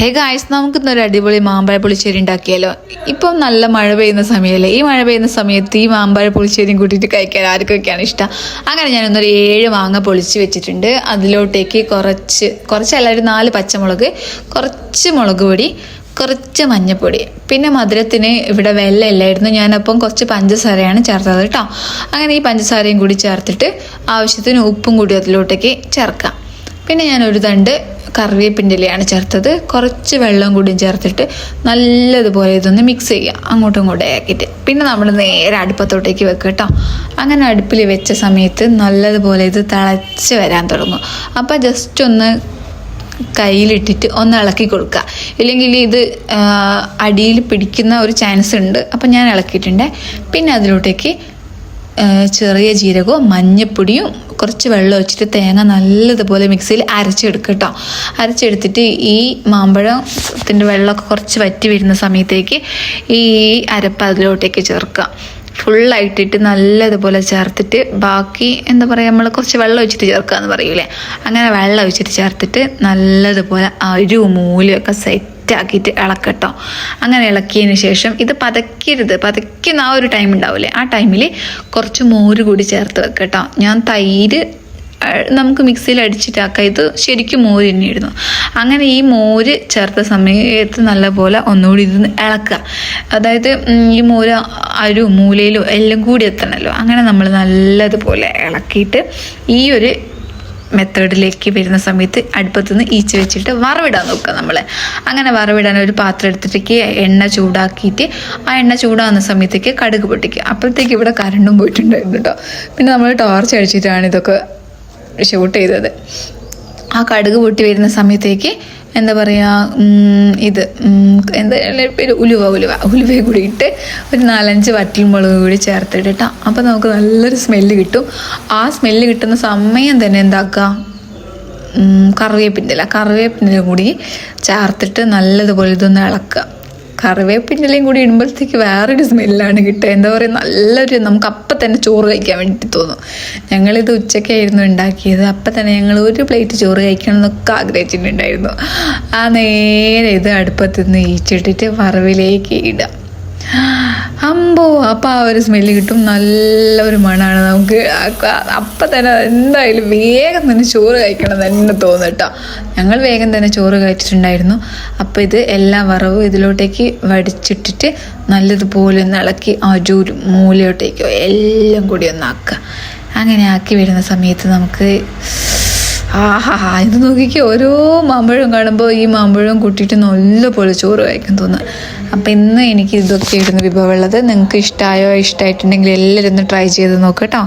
Hey guys നമുക്കിന്നൊരു അടിപൊളി മാമ്പഴ പുളിശ്ശേരി ഉണ്ടാക്കിയാലോ? ഇപ്പം നല്ല മഴ പെയ്യുന്ന സമയമല്ലേ? ഈ മഴ പെയ്യുന്ന സമയത്ത് ഈ മാമ്പഴ പുളിശ്ശേരിയും കൂട്ടിയിട്ട് കഴിക്കാൻ ആർക്കൊക്കെയാണ് ഇഷ്ടം? അങ്ങനെ ഞാനൊന്നൊരു ഏഴ് മാങ്ങ പൊളിച്ച് വെച്ചിട്ടുണ്ട്. അതിലോട്ടേക്ക് കുറച്ച് കുറച്ചല്ല ഒരു നാല് പച്ചമുളക് കുറച്ച് മുളക് പൊടി കുറച്ച് മഞ്ഞൾപ്പൊടി പിന്നെ മധുരത്തിന് ഇവിടെ വെള്ളം ഇല്ലായിരുന്നു. ഞാനപ്പം കുറച്ച് പഞ്ചസാരയാണ് ചേർത്തത് കേട്ടോ. അങ്ങനെ ഈ പഞ്ചസാരയും കൂടി ചേർത്തിട്ട് ആവശ്യത്തിന് ഉപ്പും കൂടി അതിലോട്ടേക്ക് ചേർക്കാം. പിന്നെ ഞാൻ ഒരു തണ്ട് കറിവേപ്പിന്റെ ഇലയാണ് ചേർത്തത്. കുറച്ച് വെള്ളം കൂടിയും ചേർത്തിട്ട് നല്ലതുപോലെ ഇതൊന്ന് മിക്സ് ചെയ്യുക. അങ്ങോട്ടും ഇങ്ങോട്ടും ആക്കിയിട്ട്. പിന്നെ നമ്മൾ നേരെ അടുപ്പത്തോട്ടേക്ക് വെക്കുക കേട്ടോ. അങ്ങനെ അടുപ്പിൽ വെച്ച സമയത്ത് നല്ലതുപോലെ ഇത് തിളച്ച് വരാൻ തുടങ്ങും. അപ്പോൾ ജസ്റ്റ് ഒന്ന് കയ്യിലിട്ടിട്ട് ഒന്ന് ഇളക്കി കൊടുക്കുക. ഇല്ലെങ്കിൽ ഇത് അടിയിൽ പിടിക്കുന്ന ഒരു ചാൻസ് ഉണ്ട്. അപ്പം ഞാൻ ഇളക്കിയിട്ടുണ്ട്. പിന്നെ അതിലോട്ടേക്ക് ചെറിയ ജീരകവും മഞ്ഞപ്പൊടിയും കുറച്ച് വെള്ളം ഒഴിച്ചിട്ട് തേങ്ങ നല്ലതുപോലെ മിക്സിയിൽ അരച്ചെടുക്കുക കേട്ടോ അരച്ചെടുത്തിട്ട് ഈ മാമ്പഴത്തിന്റെ വെള്ളമൊക്കെ കുറച്ച് വറ്റി വരുന്ന സമയത്തേക്ക് ഈ അരപ്പ് അതിലോട്ടേക്ക് ചേർക്കുക. ഫുള്ളായിട്ടിട്ട് നല്ലതുപോലെ ചേർത്തിട്ട് ബാക്കി എന്താ പറയുക നമ്മൾ കുറച്ച് വെള്ളം ഒഴിച്ചിട്ട് ചേർക്കുക എന്ന് പറയൂലേ? അങ്ങനെ വെള്ളം ഒഴിച്ചിട്ട് ചേർത്തിട്ട് നല്ലതുപോലെ അരു മൂലയൊക്കെ സെറ്റ് ആക്കിയിട്ട് ഇളക്കട്ടോ. അങ്ങനെ ഇളക്കിയതിന് ശേഷം ഇത് പതക്കരുത് പതയ്ക്കുന്ന ആ ഒരു ടൈം ഉണ്ടാവില്ലേ ആ ടൈമിൽ കുറച്ച് മോര് കൂടി ചേർത്ത് വെക്കട്ടോ. ഞാൻ തൈര് നമുക്ക് മിക്സിയിൽ അടിച്ചിട്ടാക്കാം ഇത് ശരിക്കും മോര് തന്നെയായിരുന്നു. അങ്ങനെ ഈ മോര് ചേർത്ത സമയത്ത് നല്ലപോലെ ഒന്നുകൂടി ഇത് ഇളക്കുക. അതായത് ഈ മോര് അരു മൂലയിലോ എല്ലാം കൂടി എത്തണമല്ലോ അങ്ങനെ നമ്മൾ നല്ലതുപോലെ ഇളക്കിയിട്ട് ഈ ഒരു മെത്തേഡിലേക്ക് വരുന്ന സമയത്ത് അടുപ്പത്ത് നിന്ന് ഈച്ച വെച്ചിട്ട് വറവിടാൻ നോക്കുക നമ്മൾ അങ്ങനെ വറവിടാൻ ഒരു പാത്രം എടുത്തിട്ടേക്ക് എണ്ണ ചൂടാക്കിയിട്ട് ആ എണ്ണ ചൂടാകുന്ന സമയത്തേക്ക് കടുക് പൊട്ടിക്കുക. അപ്പോഴത്തേക്ക് ഇവിടെ കറണ്ടും പോയിട്ടുണ്ടായിരുന്നു കേട്ടോ. പിന്നെ നമ്മൾ ടോർച്ച് അടിച്ചിട്ടാണ് ഇതൊക്കെ ഷൂട്ട് ചെയ്തത്. ആ കടുക് പൊട്ടി വരുന്ന സമയത്തേക്ക് എന്താ പറയുക ഇത് എന്താ പേര്? ഉലുവ ഉലുവ. ഉലുവയും കൂടി ഇട്ട് ഒരു നാലഞ്ച് വറ്റൽ മുളക് കൂടി ചേർത്തിട്ടിട്ടാ അപ്പം നമുക്ക് നല്ലൊരു സ്മെല്ല് കിട്ടും. ആ സ്മെല്ല് കിട്ടുന്ന സമയം തന്നെ എന്താക്കുക കറിവേപ്പിന്റെ ഇല. കറിവേപ്പിന്റെ കൂടി ചേർത്തിട്ട് നല്ലതുപോലെ ഇതൊന്ന് ഇളക്കുക. കറിവേപ്പിന്റെ ഇലയും കൂടി ഇടുമ്പോഴത്തേക്ക് വേറൊരു സ്മെല്ലാണ് കിട്ടുക. എന്താ പറയുക നല്ലൊരു നമുക്ക് അപ്പം തന്നെ ചോറ് കഴിക്കാൻ വേണ്ടി തോന്നും. ഞങ്ങളിത് ഉച്ചയ്ക്കായിരുന്നു ഉണ്ടാക്കിയത്. അപ്പം തന്നെ ഞങ്ങൾ ഒരു പ്ലേറ്റ് ചോറ് കഴിക്കണം എന്നൊക്കെ ആഗ്രഹിച്ചിട്ടുണ്ടായിരുന്നു. ആ നേരെ ഇത് അടുപ്പത്ത് നിന്ന് ഈച്ചിട്ടിട്ട് വറവിലേക്ക് ഇടാം അമ്പോ അപ്പം ആ ഒരു സ്മെല്ല് കിട്ടും. നല്ല ഒരു മണമാണ് നമുക്ക്. അപ്പം തന്നെ എന്തായാലും വേഗം തന്നെ ചോറ് കഴിക്കണം തന്നെ തോന്നും കേട്ടോ. ഞങ്ങൾ വേഗം തന്നെ ചോറ് കഴിച്ചിട്ടുണ്ടായിരുന്നു. അപ്പോൾ ഇത് എല്ലാ വറവും ഇതിലോട്ടേക്ക് വടിച്ചിട്ടിട്ട് നല്ലതുപോലെ ഒന്ന് ഇളക്കി ആ ജൂലും മൂലയോട്ടേക്കോ എല്ലാം കൂടി ഒന്നാക്കുക അങ്ങനെ ആക്കി വരുന്ന സമയത്ത് നമുക്ക് ആഹാ ഇത് നോക്കിക്കോ ഓരോ മാമ്പഴം കാണുമ്പോൾ ഈ മാമ്പഴം കൂട്ടിയിട്ട് നല്ലപോലെ ചോറ് കഴിക്കാൻ തോന്നുക അപ്പം ഇന്ന് എനിക്ക് ഇതൊക്കെ ഇടുന്ന വിഭവമുള്ളത് നിങ്ങൾക്ക് ഇഷ്ടമായോ ഇഷ്ടമായിട്ടുണ്ടെങ്കിൽ എല്ലാവരും ഒന്ന് ട്രൈ ചെയ്ത് നോക്കട്ടോ